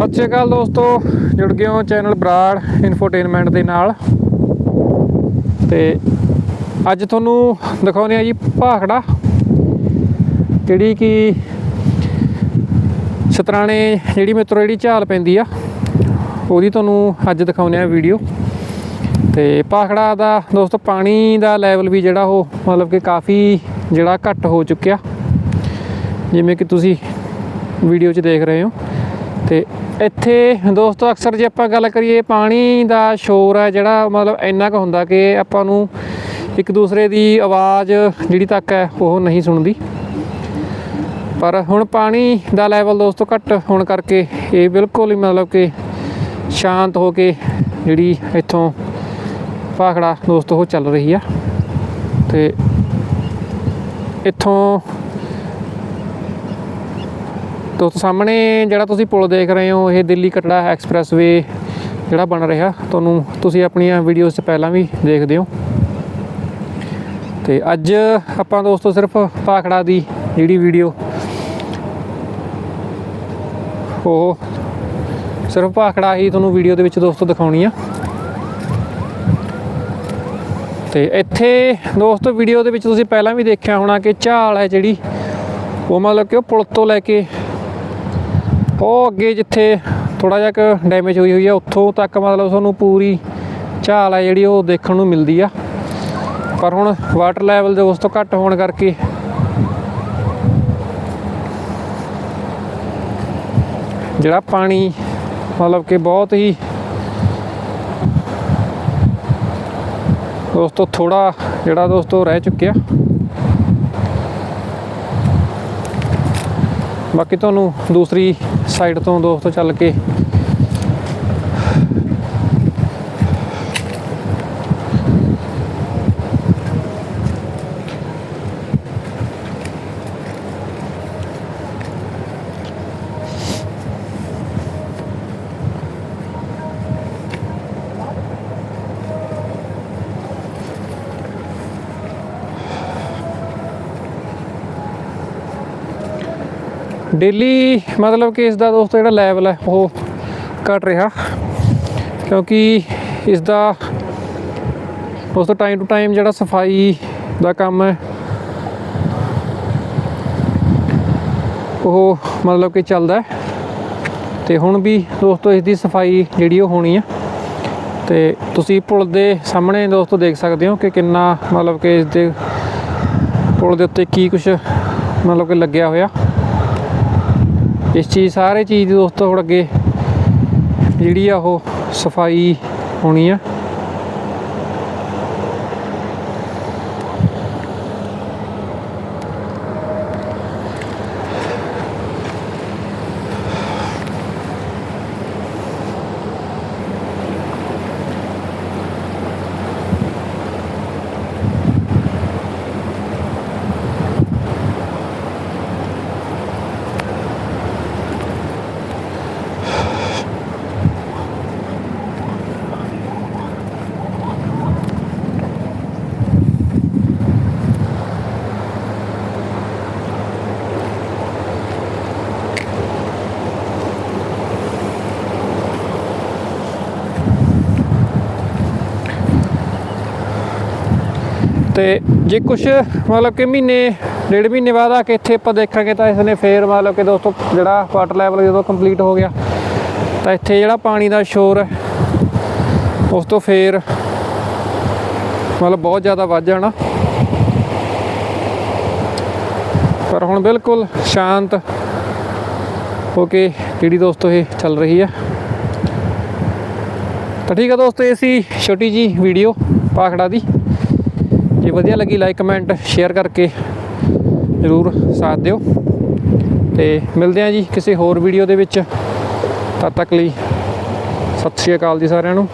ਸਤਿ ਸ਼੍ਰੀ ਅਕਾਲ ਦੋਸਤੋ, ਜੁੜ ਗਏ ਹੋ ਚੈਨਲ ਬਰਾੜ ਇਨਫੋਟੇਨਮੈਂਟ ਦੇ ਨਾਲ। ਤੇ ਅੱਜ ਤੁਹਾਨੂੰ ਦਿਖਾਉਂਦੇ ਆ ਜੀ ਭਾਖੜਾ, ਜਿਹੜੀ ਕਿ ਸਤਰਾਣੇ ਜਿਹੜੀ ਮਿੱਤਰੋ, ਜਿਹੜੀ ਝਾਲ ਪੈਂਦੀ ਆ, ਉਹਦੀ ਤੁਹਾਨੂੰ ਅੱਜ ਦਿਖਾਉਂਦੇ ਆ ਵੀਡੀਓ। ਤੇ ਭਾਖੜਾ ਦਾ ਦੋਸਤੋ, ਪਾਣੀ ਦਾ ਲੈਵਲ ਵੀ ਜਿਹੜਾ ਉਹ ਮਤਲਬ ਕਿ ਕਾਫੀ ਜਿਹੜਾ ਘੱਟ ਹੋ ਚੁੱਕਿਆ। ਜਿਵੇਂ ਕਿ ਤੁਸੀਂ ਵੀਡੀਓ 'ਚ ਦੇਖ ਰਹੇ ਹੋ। ਤੇ ਇੱਥੇ ਦੋਸਤੋ ਅਕਸਰ ਜੇ ਆਪਾਂ ਗੱਲ ਕਰੀਏ, ਪਾਣੀ ਦਾ ਸ਼ੋਰ ਹੈ ਜਿਹੜਾ ਮਤਲਬ ਇੰਨਾ ਕੁ ਹੁੰਦਾ ਕਿ ਆਪਾਂ ਨੂੰ ਇੱਕ ਦੂਸਰੇ ਦੀ ਆਵਾਜ਼ ਜਿਹੜੀ ਤੱਕ ਹੈ, ਉਹ ਨਹੀਂ ਸੁਣਦੀ। ਪਰ ਹੁਣ ਪਾਣੀ ਦਾ ਲੈਵਲ ਦੋਸਤੋ ਘੱਟ ਹੋਣ ਕਰਕੇ ਇਹ ਬਿਲਕੁਲ ਹੀ ਮਤਲਬ ਕਿ ਸ਼ਾਂਤ ਹੋ ਕੇ ਜਿਹੜੀ ਇੱਥੋਂ ਭਾਖੜਾ ਦੋਸਤੋ ਉਹ ਚੱਲ ਰਹੀ ਆ। ਤੇ ਇੱਥੋਂ ਦੋਸਤੋ ਸਾਹਮਣੇ ਜਿਹੜਾ ਤੁਸੀਂ ਪੁਲ ਦੇਖ ਰਹੇ ਹੋ, ਇਹ ਦਿੱਲੀ ਕਟੜਾ ਐਕਸਪ੍ਰੈਸਵੇ ਜਿਹੜਾ ਬਣ ਰਿਹਾ। ਤੁਹਾਨੂੰ ਤੁਸੀਂ ਆਪਣੀਆਂ ਵੀਡੀਓਜ਼ 'ਚ ਪਹਿਲਾਂ ਵੀ ਦੇਖਦੇ ਹੋ। ਤੇ ਅੱਜ ਆਪਾਂ ਦੋਸਤੋ ਸਿਰਫ ਭਾਖੜਾ ਦੀ ਜਿਹੜੀ ਵੀਡੀਓ ਉਹ ਸਿਰਫ ਭਾਖੜਾ ਹੀ ਤੁਹਾਨੂੰ ਵੀਡੀਓ ਦੇ ਵਿੱਚ ਦੋਸਤੋ ਦਿਖਾਉਣੀ ਆ। ਤੇ ਇੱਥੇ ਦੋਸਤੋ ਵੀਡੀਓ ਦੇ ਵਿੱਚ ਤੁਸੀਂ ਪਹਿਲਾਂ ਵੀ ਦੇਖਿਆ ਹੋਣਾ ਕਿ ਝਾਲ ਹੈ ਜਿਹੜੀ, ਉਹ ਮਤਲਬ ਕਿ ਉਹ ਪੁਲ ਤੋਂ ਲੈ ਕੇ ਉਹ ਅੱਗੇ ਜਿੱਥੇ ਥੋੜਾ ਜਿਹਾ ਕੁ ਡੈਮੇਜ ਹੋਈ ਹੋਈ ਆ, ਉੱਥੋਂ ਤੱਕ ਮਤਲਬ ਤੁਹਾਨੂੰ ਪੂਰੀ ਝਾਲ ਹੈ ਜਿਹੜੀ ਉਹ ਦੇਖਣ ਨੂੰ ਮਿਲਦੀ ਆ। ਪਰ ਹੁਣ ਵਾਟਰ ਲੈਵਲ ਦੇ ਉਸ ਤੋਂ ਘੱਟ ਹੋਣ ਕਰਕੇ ਜਿਹੜਾ ਪਾਣੀ ਮਤਲਬ ਕਿ ਬਹੁਤ ਹੀ ਦੋਸਤੋ ਥੋੜਾ ਜਿਹੜਾ ਦੋਸਤੋ ਰਹਿ ਚੁੱਕਿਆ। ਬਾਕੀ ਤੁਹਾਨੂੰ ਦੂਸਰੀ ਸਾਈਡ ਤੋਂ ਦੋਸਤੋ ਚੱਲ ਕੇ ਡੇਲੀ ਮਤਲਬ ਕਿ ਇਸ ਦਾ ਦੋਸਤੋ ਜਿਹੜਾ ਲੈਵਲ ਹੈ ਉਹ ਘਟ ਰਿਹਾ। ਕਿਉਂਕਿ ਇਸ ਦਾ ਦੋਸਤੋ ਟਾਈਮ ਟੂ ਟਾਈਮ ਜਿਹੜਾ ਸਫ਼ਾਈ ਦਾ ਕੰਮ ਹੈ, ਉਹ ਮਤਲਬ ਕਿ ਚੱਲਦਾ ਹੈ। ਤੇ ਹੁਣ ਵੀ ਦੋਸਤੋ ਇਸ ਦੀ ਸਫ਼ਾਈ ਜਿਹੜੀ ਉਹ ਹੋਣੀ ਆ ਤੇ ਤੁਸੀਂ ਪੁਲ ਦੇ ਸਾਹਮਣੇ ਦੋਸਤੋ ਦੇਖ ਸਕਦੇ ਹੋ ਕਿ ਕਿੰਨਾ ਮਤਲਬ ਕਿ ਇਸ ਦੇ ਪੁਲ ਦੇ ਉੱਤੇ ਕੀ ਕੁਝ ਮਤਲਬ ਕਿ ਲੱਗਿਆ ਹੋਇਆ। ਇਸ ਚੀਜ਼ ਸਾਰੇ ਚੀਜ਼ ਦੋਸਤੋ ਹੁਣ ਅੱਗੇ ਜਿਹੜੀ ਆ ਉਹ ਸਫ਼ਾਈ ਹੋਣੀ ਆ। ਤੇ ਜੇ ਕੁਝ ਮਤਲਬ ਕਿ ਮਹੀਨੇ, ਡੇਢ ਮਹੀਨੇ ਬਾਅਦ ਆ ਕੇ ਇੱਥੇ ਆਪਾਂ ਦੇਖਾਂਗੇ ਤਾਂ ਇਸ ਨੇ ਫੇਰ ਮਤਲਬ ਕਿ ਦੋਸਤੋ ਜਿਹੜਾ ਵਾਟਰ ਲੈਵਲ ਜਦੋਂ ਕੰਪਲੀਟ ਹੋ ਗਿਆ, ਤਾਂ ਇੱਥੇ ਜਿਹੜਾ ਪਾਣੀ ਦਾ ਸ਼ੋਰ ਹੈ, ਉਸ ਤੋਂ ਫੇਰ ਮਤਲਬ ਬਹੁਤ ਜ਼ਿਆਦਾ ਵੱਧ ਜਾਣਾ। ਪਰ ਹੁਣ ਬਿਲਕੁਲ ਸ਼ਾਂਤ ਹੋ ਕੇ ਜਿਹੜੀ ਦੋਸਤੋ ਇਹ ਚੱਲ ਰਹੀ ਹੈ। ਤਾਂ ਠੀਕ ਹੈ ਦੋਸਤੋ, ਇਹ ਸੀ ਛੋਟੀ ਜੀ ਵੀਡੀਓ ਪਾਖੜਾ ਦੀ। ਜੇ ਵਧੀਆ ਲੱਗੀ ਲਾਈਕ ਕਮੈਂਟ ਸ਼ੇਅਰ ਕਰਕੇ ਜ਼ਰੂਰ ਸਾਥ ਦਿਓ। ਤੇ ਮਿਲਦੇ ਹਾਂ ਜੀ ਕਿਸੇ ਹੋਰ ਵੀਡੀਓ ਦੇ ਵਿੱਚ। ਤਦ ਤੱਕ ਲਈ ਸਤਿ ਸ਼੍ਰੀ ਅਕਾਲ ਜੀ ਸਾਰਿਆਂ ਨੂੰ।